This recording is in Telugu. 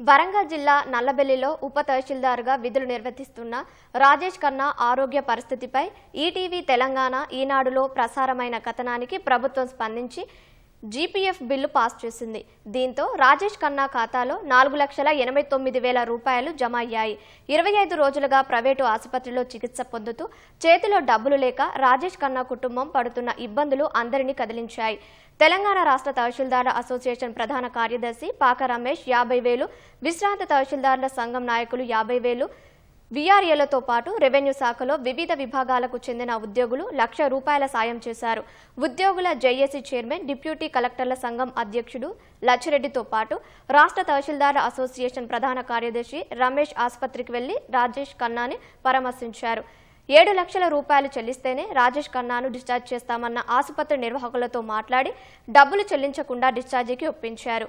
వరంగల్ జిల్లా నల్లబెల్లిలో ఉప తహసీల్దార్గా విధులు నిర్వర్తిస్తున్న రాజేష్ ఖన్నా ఆరోగ్య పరిస్థితిపై ఈటీవీ తెలంగాణ ఈనాడులో ప్రసారమైన కథనానికి ప్రభుత్వం స్పందించి జీపీఎఫ్ బిల్లు పాస్ చేసింది. దీంతో రాజేష్ ఖన్నా ఖాతాలో నాలుగు లక్షల ఎనభై తొమ్మిది వేల రూపాయలు జమ అయ్యాయి. ఇరవై ఐదు రోజులుగా ప్రైవేటు ఆసుపత్రిలో చికిత్స పొందుతూ చేతిలో డబ్బులు లేక రాజేష్ ఖన్నా కుటుంబం పడుతున్న ఇబ్బందులు అందరినీ కదిలించాయి. తెలంగాణ రాష్ట్ర తహసీల్దార్ల అసోసియేషన్ ప్రధాన కార్యదర్శి పాక రమేష్ యాభై వేలు విశ్రాంత తహసీల్దార్ల సంఘం నాయకులు యాభై వేలు వీఆర్ఏలతో పాటు రెవెన్యూ శాఖలో వివిధ విభాగాలకు చెందిన ఉద్యోగులు లక్ష రూపాయల సాయం చేశారు. ఉద్యోగుల జేఏసీ చైర్మన్ డిప్యూటీ కలెక్టర్ల సంఘం అధ్యక్షుడు లచ్చిరెడ్డితో పాటు రాష్ట్ర తహసీల్దార్ అసోసియేషన్ ప్రధాన కార్యదర్శి రమేష్ ఆసుపత్రికి వెళ్ళి రాజేష్ ఖన్నాని పరామర్శించారు. ఏడు లక్షల రూపాయలు చెల్లిస్తేనే రాజేష్ ఖన్నాను డిశ్చార్జ్ చేస్తామన్న ఆసుపత్రి నిర్వాహకులతో మాట్లాడి డబ్బులు చెల్లించకుండా డిశ్చార్జికి ఒప్పించారు.